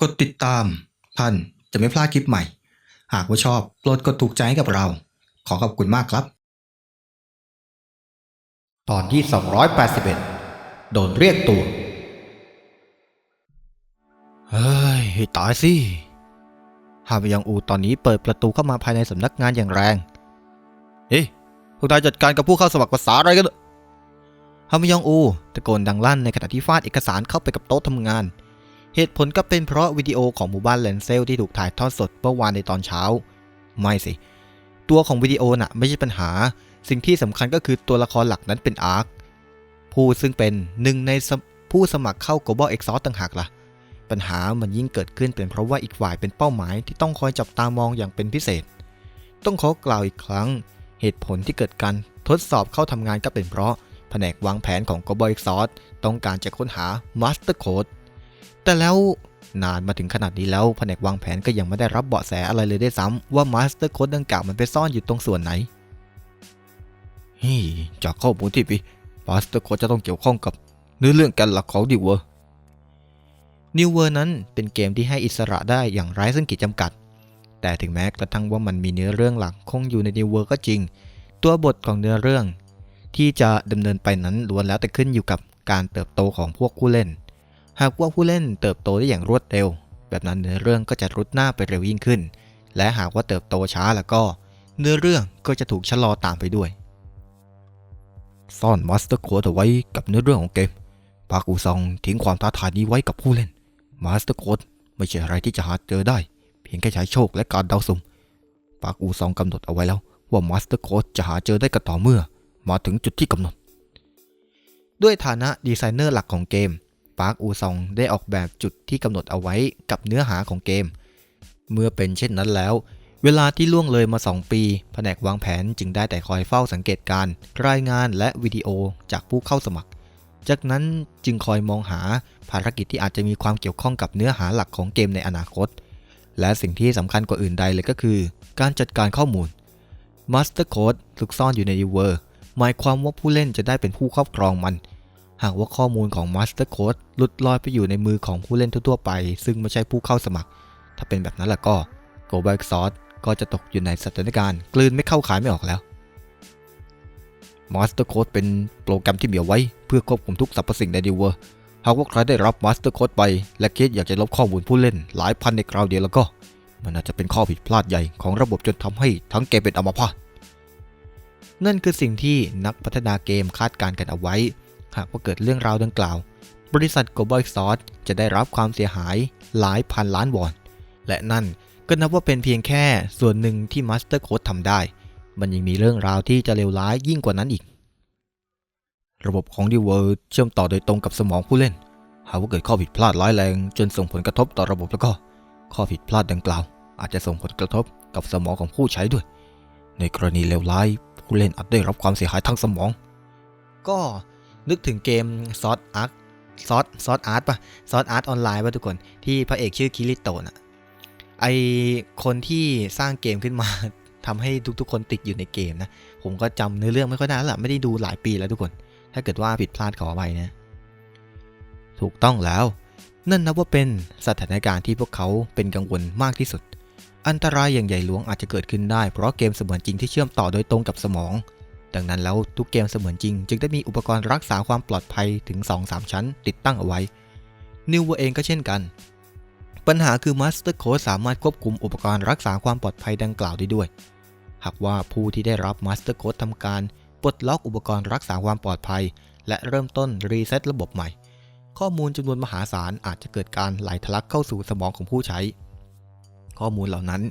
กดติดตามท่านจะไม่พลาดคลิปใหม่ หากว่าชอบโปรดกดถูกใจให้กับเรา ขอขอบคุณมากครับ ตอนที่ 281 โดนเรียกตัว เฮ้ยให้ตายสิฮาบยังอูตอนนี้เปิดประตูเข้ามาภายในสำนักงานอย่างแรง เฮ้ยพวกนายจัดการกับผู้เข้าสมัครภาษาอะไรกันเนอะฮามยองอูตะโกนดังลั่นในขณะที่ฟาดเอกสารเข้าไปกับโต๊ะทำงานเเหตุผลก็เป็นเพราะวิดีโอของหมู่บ้านแลนเซลที่ถูกถ่ายทอดสดเมื่อวานในตอนเช้า ไม่สิ ตัวของวิดีโอน่ะไม่ใช่ปัญหา สิ่งที่สำคัญก็คือตัวละครหลักนั้นเป็นอาร์คผู้ซึ่งเป็นหนึ่งในผู้สมัครเข้า Global Exhaust ต่างหากล่ะ ปัญหามันยิ่งเกิดขึ้นเป็นเพราะว่าอีกฝ่ายเป็นเป้าหมายที่ต้องคอยจับตามองอย่างเป็นพิเศษ ต้องขอกล่าวอีกครั้ง เหตุผลที่เกิดการทดสอบเข้าทำงานก็เป็นเพราะแผนกวางแผนของ Global Exhaust ต้องการจะค้นหา Master Code แต่แล้วนานมาถึงขนาดนี้แล้วแผนกวางแผนก็ยังไม่ได้รับเบาะแสอะไรเลยได้ซ้ำว่า Master Code ดังกล่าวมันไปซ่อนอยู่ตรงส่วนไหนฮ้ยจากข้อมูลที่พี่ Master Code จะต้องเกี่ยวข้องกับเนื้อเรื่องกันหลักของดิวเวอร์นิวเวอร์นั้นเป็นเกมที่ให้อิสระได้อย่างไร้ซึ่งขีดจำกัด แต่ถึงแม้กระทั่งว่ามันมีเนื้อเรื่องหลักคงอยู่ในนิวเวอร์ก็จริง ตัวบทของเนื้อเรื่อง ที่จะดำเนินไปนั้นล้วนแล้วแต่ขึ้นอยู่กับการเติบโตของพวกผู้เล่น หากว่าผู้เล่นเติบโตได้อย่างรวดเร็ว แบบนั้นเนื้อเรื่องก็จะรุดหน้าไปเร็วยิ่งขึ้น และหากว่าเติบโตช้าแล้วก็ เนื้อเรื่องก็จะถูกชะลอตามไปด้วย ซ่อนมาสเตอร์โค้ดเอาไว้กับเนื้อเรื่องของเกมปากูซองทิ้งความท้าทายนี้ไว้กับผู้เล่นมาสเตอร์โค้ดไม่ใช่อะไรที่จะหาเจอได้ เพียงแค่ใช้โชคและการเดาสุ่มปากูซองกำหนดเอาไว้แล้วว่ามาสเตอร์โค้ดจะหาเจอได้ก็ต่อเมื่อ มาถึงจุดที่กำหนด ด้วยฐานะดีไซเนอร์หลักของเกม ปาร์คอูซองได้ออกแบบจุดที่กำหนดเอาไว้กับเนื้อหาของเกม เมื่อเป็นเช่นนั้นแล้ว เวลาที่ล่วงเลยมา 2 ปี แผนกวางแผนจึงได้แต่คอยเฝ้าสังเกตการ รายงานและวิดีโอจากผู้เข้าสมัคร จากนั้นจึงคอยมองหาภารกิจที่อาจจะมีความเกี่ยวข้องกับเนื้อหาหลักของเกมในอนาคต และสิ่งที่สำคัญกว่าอื่นใดเลยก็คือ การจัดการข้อมูล Master Code ซุกซ่อนอยู่ใน New World หมายความว่าผู้เล่นจะได้เป็นผู้ครอบครองมัน หากว่าข้อมูลของ Master Code หลุดลอยไปอยู่ในมือของผู้เล่นทั่วๆไป ซึ่งไม่ใช่ผู้เข้าสมัคร ถ้าเป็นแบบนั้นล้วก็ Global Exhaust ก็จะตกอยู่ในสถานการณ์กลืนไม่เข้าขายไม่ออกแล้ว Master Code เป็นโปรแกรมที่มีเอาไว้ เพื่อควบคุมทุกสรรพสิ่งในดีเวอร์หากว่าใครได้รับ Master Code ไป และคิดอยากจะลบข้อมูลผู้เล่น หลายพันในคราวเดียวแล้วก็ มันอาจจะเป็นข้อผิดพลาดใหญ่ของระบบจนทำให้ทั้งเกมเป็นอมพาตนั่นคือสิ่งที่นักพัฒนาเกมคาดการณ์กันเอาไว้ หากว่าเกิดเรื่องราวดังกล่าว บริษัท Global Exhaust จะได้รับความเสียหายหลายพันล้านวอน และนั่นก็นับว่าเป็นเพียงแค่ส่วนหนึ่งที่ Master Code ทำได้ มันยังมีเรื่องราวที่จะเลวร้ายยิ่งกว่านั้นอีก ระบบของ d e w o r l d เชื่อมต่อโดยตรงกับสมองผู้เล่น หากว่าเกิดข้อผิดพลาดร้ายแรง จนส่งผลกระทบต่อระบบแล้วก็ ข้อผิดพลาดดังกล่าว อาจจะส่งผลกระทบกับสมองของผู้ใช้ด้วย ในกรณีเลวร้ายผู้เล่นอาจได้รับความเสียหายทางสมอง ก็ นึกถึงเกมซอสอาร์ตซอสซอสอาร์ตปะซอสอาร์ตออนไลน์ปะทุกคนที่พระเอกชื่อคิริโตะน่ะไอคนที่สร้างเกมขึ้นมาทำให้ทุกๆ คนติดอยู่ในเกมนะ ผมก็จำเนื้อเรื่องไม่ค่อยได้แล้วละไม่ได้ดูหลายปีแล้วทุกคน ถ้าเกิดว่าผิดพลาดขออภัยนะ ถูกต้องแล้ว นั่นนับว่าเป็นสถานการณ์ที่พวกเขาเป็นกังวลมากที่สุด อันตรายอย่างใหญ่หลวงอาจจะเกิดขึ้นได้ เพราะเกมเสมือนจริงที่เชื่อมต่อโดยตรงกับสมอง ดังนั้นแล้วทุกเกมเสมือนจริง จึงได้มีอุปกรณ์รักษาความปลอดภัยถึง 2-3 ชั้น ติดตั้งเอาไว้ นิวเวองก็เช่นกัน ปัญหาคือ Master Code สามารถควบคุมอุปกรณ์รักษาความปลอดภัยดังกล่าวได้ด้วย หากว่าผู้ที่ได้รับ Master Code ทำการปลดล็อกอุปกรณ์รักษาความปลอดภัย และเริ่มต้นรีเซ็ตระบบใหม่ ข้อมูลจำนวนมหาศาลอาจจะเกิดการไหลทะลักเข้าสู่สมองของผู้ใช้ ข้อมูลเหล่านั้น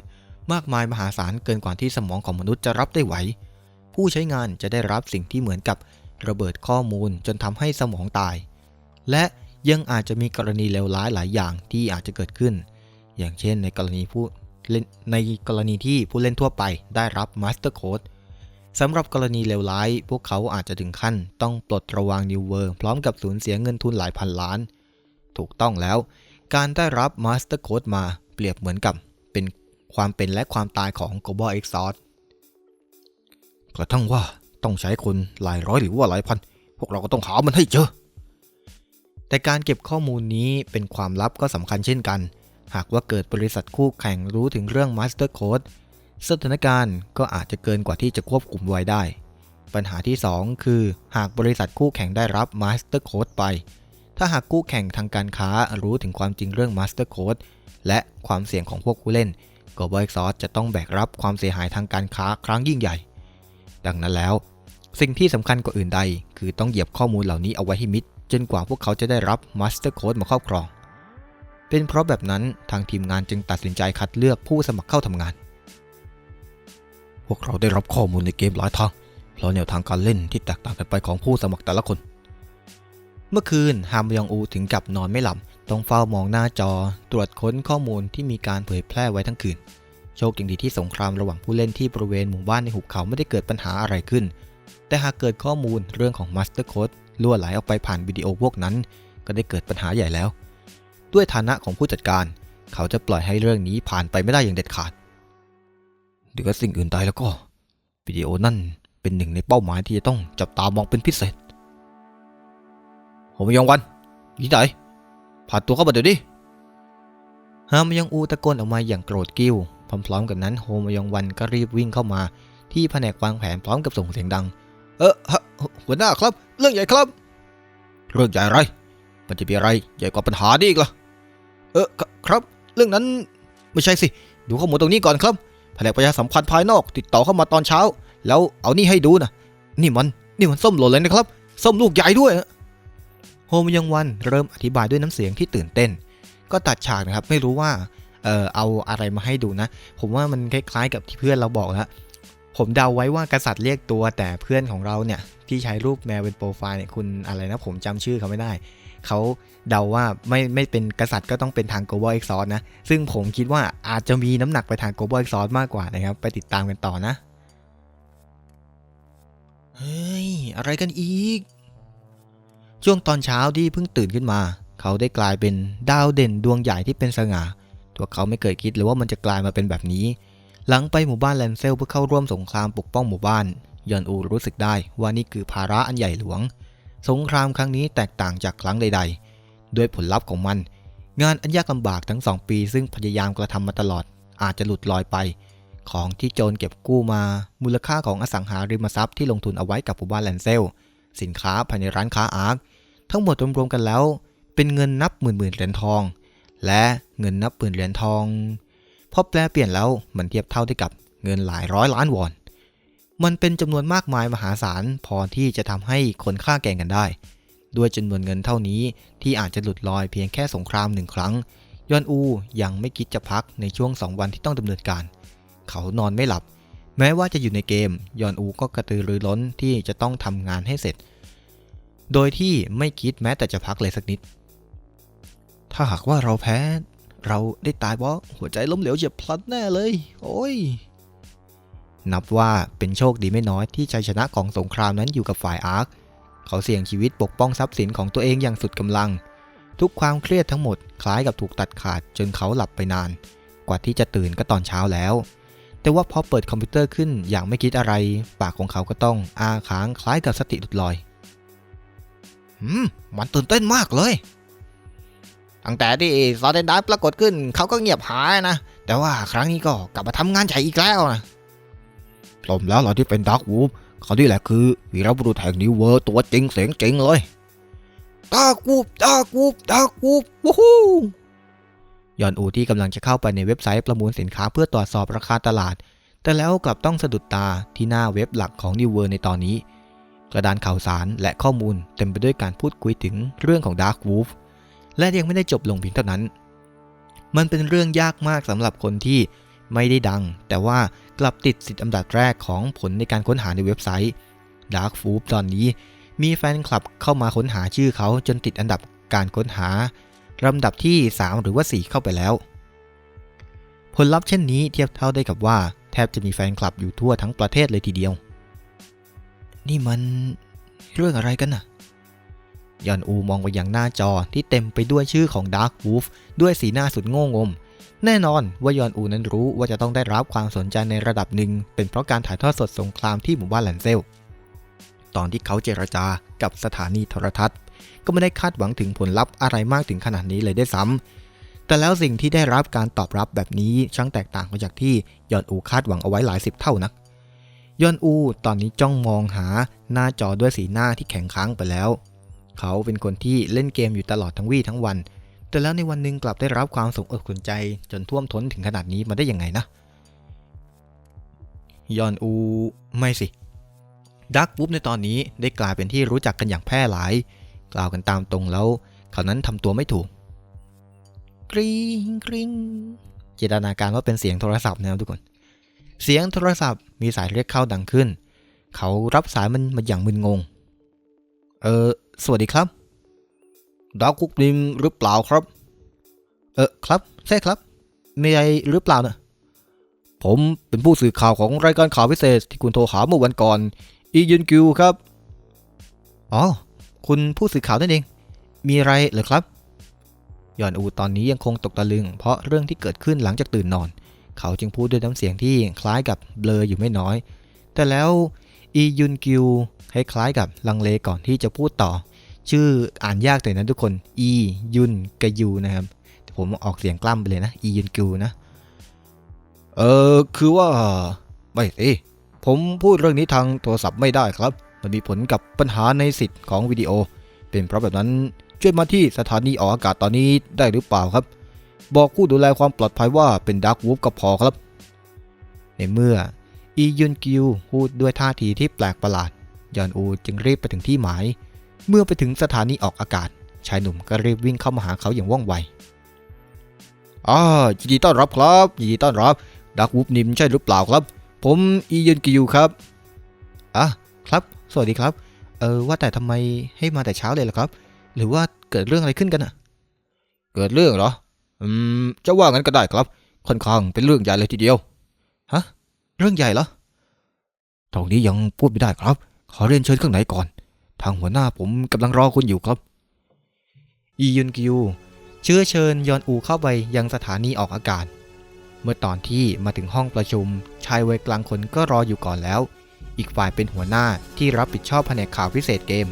มากมายมหาศาลเกินกว่าที่สมองของมนุษย์จะรับได้ไหว ผู้ใช้งานจะได้รับสิ่งที่เหมือนกับระเบิดข้อมูลจนทำให้สมองตาย และยังอาจจะมีกรณีเลวร้ายหลายอย่างที่อาจจะเกิดขึ้น อย่างเช่นในกรณีผู้เล่นในกรณีที่ผู้เล่นทั่วไปได้รับ Master Code สำหรับกรณีเลวร้าย พวกเขาอาจจะถึงขั้น ต้องปลดระวางนิวเวอร์พร้อมกับสูญเสียเงินทุนหลายพันล้าน ถูกต้องแล้ว การได้รับ Master Code มาเปรียบเหมือนกับเป็นความเป็นและความตายของ Global Exhaust กระทั่งว่าต้องใช้คนหลายร้อยหรือว่าหลายพัน พวกเราก็ต้องหามันให้เจอ แต่การเก็บข้อมูลนี้เป็นความลับก็สำคัญเช่นกัน หากว่าเกิดบริษัทคู่แข่งรู้ถึงเรื่อง Master Code สถานการณ์ก็อาจจะเกินกว่าที่จะควบคุมไว้ได้ ปัญหาที่ 2 คือหากบริษัทคู่แข่งได้รับ Master Code ไป ถ้าหากคู่แข่งทางการค้ารู้ถึงความจริงเรื่อง Master Code และความเสี่ยงของพวกผู้เล่น Global Exhaust จะต้องแบกรับความเสียหายทางการค้าครั้งยิ่งใหญ่ ดังนั้นแล้ว สิ่งที่สำคัญกว่าอื่นใด คือต้องเหยียบข้อมูลเหล่านี้เอาไว้ให้มิดจนกว่าพวกเขาจะได้รับ Master Code มาครอบครอง เป็นเพราะแบบนั้นทางทีมงานจึงตัดสินใจคัดเลือกผู้สมัครเข้าทำงาน พวกเราได้รับข้อมูลในเกมหลายทางเพราะแนวทางการเล่นที่แตกต่างกันไปของผู้สมัครแต่ละคน เมื่อคืนฮามยองอูถึงกับนอนไม่หลับ ต้องเฝ้ามองหน้าจอ ตรวจค้นข้อมูลที่มีการเผยแพร่ไว้ทั้งคืน โชคดีที่สงครามระหว่างผู้เล่นที่บริเวณหมู่บ้านในหุบเขาไม่ได้เกิดปัญหาอะไรขึ้น แต่หากเกิดข้อมูลเรื่องของ Master Code ล่วไหลออกไปผ่านวิดีโอพวกนั้น ก็ได้เกิดปัญหาใหญ่แล้ว ด้วยฐานะของผู้จัดการ เขาจะปล่อยให้เรื่องนี้ผ่านไปไม่ได้อย่างเด็ดขาดเหนือสิ่งอื่นใดแล้วก็วิดีโอนั่นเป็นหนึ่งในเป้าหมายที่จะต้องจับตามองเป็นพิเศษผมยองวันยี่ไหนผ่านตัวเข้ามาเดี๋ยวดิฮามยองอูตะโกนออกมาอย่างโกรธกิ้ว พร้อมๆ กันนั้นโฮมยองวันก็รีบวิ่งเข้ามา ที่แผนกวางแผนพร้อมกับส่งเสียงดัง เออฮะหัวหน้าครับ เรื่องใหญ่ครับ เรื่องใหญ่อะไร มันจะมีอะไรใหญ่กว่าปัญหานี่อีกล่ะเออคครับ เรื่องนั้นไม่ใช่สิ ดูข้อมูลตรงนี้ก่อนครับ แผนกประชาสัมพันธ์ภายนอก ติดต่อเข้ามาตอนเช้า แล้วเอานี่ให้ดูนะ นี่มัน นี่มันส้มหล่นเลยนะครับ ส้มลูกใหญ่ด้วยอะโฮมยังวันเริ่มอธิบายด้วยน้ำเสียงที่ตื่นเต้น ก็ตัดฉากนะครับ ไม่รู้ว่า เออเอาอะไรมาให้ดูนะ ผมว่ามันคล้ายๆกับที่เพื่อนเราบอกนะผมเดาไว้ว่ากษัตริย์เรียกตัวแต่เพื่อนของเราเนี่ยที่ใช้รูปแมวเป็นโปรไฟล์เนี่ยคุณอะไรนะผมจำชื่อเขาไม่ได้ เขาเดาว่าไม่ไม่เป็นกษัตริย์ก็ต้องเป็นทาง global exhaust นะ ซึ่งผมคิดว่าอาจจะมีน้ำหนักไปทาง global exhaust มากกว่านะครับ ไปติดตามกันต่อนะ เฮ้ย อะไรกันอีก ช่วงตอนเช้าที่เพิ่งตื่นขึ้นมา เขาได้กลายเป็นดาวเด่นดวงใหญ่ที่เป็นสง่า ตัวเขาไม่เคยคิดเลยว่ามันจะกลายมาเป็นแบบนี้ หลังไปหมู่บ้านแลนเซลเพื่อเข้าร่วมสงครามปกป้องหมู่บ้านยอนอูรู้สึกได้ว่านี่คือภาระอันใหญ่หลวง สงครามครั้งนี้แตกต่างจากครั้งใด ๆ ด้วยผลลัพธ์ของมัน งานอันยากลำบากทั้งสองปี ซึ่งพยายามกระทำมาตลอด อาจจะหลุดลอยไป ของที่โจรเก็บกู้มา มูลค่าของอสังหาริมทรัพย์ที่ลงทุนเอาไว้กับหมู่บ้านแลนเซล สินค้าภายในร้านค้าอาร์คทั้งหมดรวมๆกันแล้ว เป็นเงินนับหมื่นๆเหรียญทอง และเงินนับหมื่นเหรียญทอง พอแปลเปลี่ยนแล้วมันเทียบเท่าได้กับเงินหลายร้อยล้านวอน มันเป็นจำนวนมากมายมหาศาลพอที่จะทำให้คนฆ่าแกงกันได้ ด้วยจำนวนเงินเท่านี้ที่อาจจะหลุดลอยเพียงแค่สงครามหนึ่งครั้ง ยอนอูยังไม่คิดจะพักในช่วงสองวันที่ต้องดำเนินการ เขานอนไม่หลับ แม้ว่าจะอยู่ในเกม ยอนอูก็กระตือรือร้นที่จะต้องทำงานให้เสร็จ โดยที่ไม่คิดแม้แต่จะพักเลยสักนิด ถ้าหากว่าเราแพ้ เราได้ตายเพราะหัวใจล้มเหลวเฉียบพลันแน่เลย โอ้ย นับว่าเป็นโชคดีไม่น้อยที่ชัยชนะของสงครามนั้นอยู่กับฝ่ายอาร์ค เขาเสี่ยงชีวิตปกป้องทรัพย์สินของตัวเองอย่างสุดกำลัง ทุกความเครียดทั้งหมดคล้ายกับถูกตัดขาดจนเขาหลับไปนาน กว่าที่จะตื่นก็ตอนเช้าแล้ว แต่ว่าพอเปิดคอมพิวเตอร์ขึ้นอย่างไม่คิดอะไร ปากของเขาก็ต้องอาค้างคล้ายกับสติหลุดลอย อืม มันตื่นเต้นมากเลย ตั้งแต่ที่ซอเดนดาปรากฏขึ้นเขาก็เงียบหายนะ แต่ว่าครั้งนี้ก็กลับมาทำงานใหญ่อีกแล้วนะสมแล้วเราที่เป็นดาร์กวูฟเขาที่แหละคือวีรบุรุษแห่งนิวเวอร์ตัวจริงเสียงจริงเลยดาร์กวูฟดาร์กวูฟดาร์กวูฟวู้ฮู้ยอนอูที่กำลังจะเข้าไปในเว็บไซต์ประมูลสินค้าเพื่อตรวจสอบราคาตลาด แต่แล้วกลับต้องสะดุดตาที่หน้าเว็บหลักของนิวเวอร์ในตอนนี้ กระดานข่าวสารและข้อมูลเต็มไปด้วยการพูดคุยถึงเรื่องของดาร์กวูฟ และยังไม่ได้จบลงเพียงเท่านั้น มันเป็นเรื่องยากมากสำหรับคนที่ไม่ได้ดัง แต่ว่ากลับติดสิทธิ์อันดับแรกของผลในการค้นหาในเว็บไซต์ Dark f o o ตอนนี้ มีแฟนคลับเข้ามาค้นหาชื่อเขาจนติดอันดับการค้นหาลำดับที่ 3 หรือว่า 4 เข้าไปแล้ว ผลลัพธ์เช่นนี้เทียบเท่าได้กับว่า แทบจะมีแฟนคลับอยู่ทั่วทั้งประเทศเลยทีเดียว นี่มันเรื่องอะไรกันน่ะ ยอนอูมองไปยังหน้าจอที่เต็มไปด้วยชื่อของ Dark Wolf ด้วยสีหน้าสุดโง่งม แน่นอนว่ายอนอูนั้นรู้ว่าจะต้องได้รับความสนใจในระดับหนึ่ง เป็นเพราะการถ่ายทอดสดสงครามที่หมู่บ้านแลนเซล ตอนที่เขาเจรจากับสถานีโทรทัศน์ ก็ไม่ได้คาดหวังถึงผลลัพธ์อะไรมากถึงขนาดนี้เลยได้ซ้ำแต่แล้วสิ่งที่ได้รับการตอบรับแบบนี้ช่างแตกต่างไปจากที่ยอนอูคาดหวังเอาไว้หลายสิบเท่านักยอนอูตอนนี้จ้องมองหาหน้าจอด้วยสีหน้าที่แข็งค้างไปแล้ว เขาเป็นคนที่เล่นเกมอยู่ตลอดทั้งวี่ทั้งวัน แต่แล้วในวันหนึ่งกลับได้รับความสนอกสนใจจนท่วมท้นถึงขนาดนี้มาได้ยังไงนะ ยอนอูไม่สิดักปุ๊บในตอนนี้ได้กลายเป็นที่รู้จักกันอย่างแพร่หลาย กล่าวกันตามตรงแล้ว เขานั้นทำตัวไม่ถูก กริ๊งกริ๊งจินตนาการว่าเป็นเสียงโทรศัพท์นะครับทุกคน เสียงโทรศัพท์มีสายเรียกเข้าดังขึ้น เขารับสายมันมาอย่างมึนงง เออ สวัสดีครับ ดาวกุ๊กดิมหรือเปล่าครับ เออครับ ใช่ครับมีอะไรหรือเปล่านะผมเป็นผู้สื่อข่าวของรายการข่าวพิเศษที่คุณโทรหาเมื่อวันก่อน อียุนกิวครับ อ๋อ คุณผู้สื่อข่าวนั่นเอง มีอะไรเหรอครับ ยอนอูตอนนี้ยังคงตกตะลึง เพราะเรื่องที่เกิดขึ้นหลังจากตื่นนอน เขาจึงพูดด้วยน้ำเสียงที่คล้ายกับเบลออยู่ไม่น้อย แต่แล้ว อียุนกิวคล้ายๆกับลังเลก่อนที่จะพูดต่อ ชื่ออ่านยากแต่นั้นทุกคน อียุนกยูนะครับผมออกเสียงกล้ำไปเลยนะ อียุนกิวนะ เออคือว่าไม่สิผมพูดเรื่องนี้ทางโทรศัพท์ไม่ได้ครับ มันมีผลกับปัญหาในสิทธิ์ของวิดีโอ เป็นเพราะแบบนั้นช่วยมาที่สถานีออกอากาศตอนนี้ได้หรือเปล่าครับ บอกผู้ดูแลความปลอดภัยว่าเป็นดักวูฟก็พอครับ ในเมื่อ อียุนกิวพูดด้วยท่าทีที่แปลกประหลาด ยอนอูจึงรีบไปถึงที่หมาย เมื่อไปถึงสถานีออกอากาศ ชายหนุ่มก็รีบวิ่งเข้ามาหาเขาอย่างว่องไวอ่ายินดีต้อนรับครับยินดีต้อนรับ ดักวูฟนิมใช่หรือเปล่าครับ ผมอียุนกิวครับอะครับ สวัสดีครับ เออว่าแต่ทำไมให้มาแต่เช้าเลยล่ะครับ หรือว่าเกิดเรื่องอะไรขึ้นกันอะเกิดเรื่องเหรอ อืมจะว่างั้นก็ได้ครับ ค่อนข้างเป็นเรื่องใหญ่เลยทีเดียว ฮะ เรื่องใหญ่เหรอ ตรงนี้ยังพูดไม่ได้ครับ ขอเรียนเชิญข้างในก่อน ทางหัวหน้าผมกำลังรอคุณอยู่ครับอียุนกิวเชื้อเชิญยอนอูเข้าไปยังสถานีออกอากาศ เมื่อตอนที่มาถึงห้องประชุม ชายวัยกลางคนก็รออยู่ก่อนแล้ว อีกฝ่ายเป็นหัวหน้าที่รับผิดชอบแผนกข่าวพิเศษเกม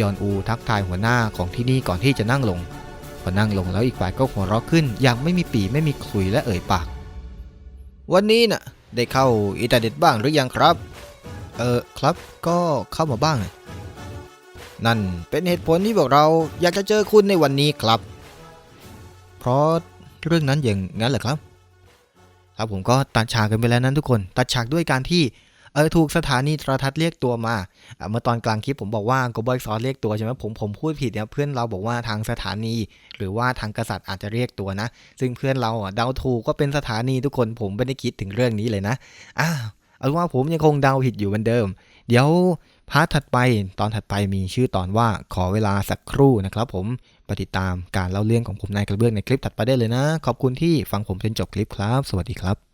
ยอนอูทักทายหัวหน้าของที่นี่ก่อนที่จะนั่งลง พอนั่งลงแล้วอีกฝ่ายก็หัวเราะขึ้นอย่างไม่มีปีไม่มีขลุยและเอ่ยปาก วันนี้น่ะ ได้เข้าอินเทอร์เน็ตบ้างหรือยังครับ เออครับก็เข้ามาบ้าง นั่นเป็นเหตุผลที่พวกเราอยากจะเจอคุณในวันนี้ครับ เพราะเรื่องนั้นอย่างนั้นเหรอครับ ครับผมก็ตัดฉากกันไปแล้วนั้นทุกคน ตัดฉากด้วยการที่ เออถูกสถานีโทรทัศน์เรียกตัวมาเมื่อตอนกลางคลิปผมบอกว่าโกบอยซอสเรียกตัวใช่ไหมผมผมพูดผิดเนี่ยเพื่อนเราบอกว่าทางสถานี หรือว่าทางกษัตริย์อาจจะเรียกตัวนะ ซึ่งเพื่อนเราอะเดาถูกก็เป็นสถานีทุกคนผมไม่ได้คิดถึงเรื่องนี้เลยนะอ้าวเอาว่าผมยังคงเดาผิดอยู่เหมือนเดิม เดี๋ยวพาร์ทถัดไปตอนถัดไปมีชื่อตอนว่าขอเวลาสักครู่นะครับผมไปติดตามการเล่าเรื่องของผมนายกระเบื้องในคลิปถัดไปได้เลยนะ ขอบคุณที่ฟังผมจนจบคลิปครับ สวัสดีครับ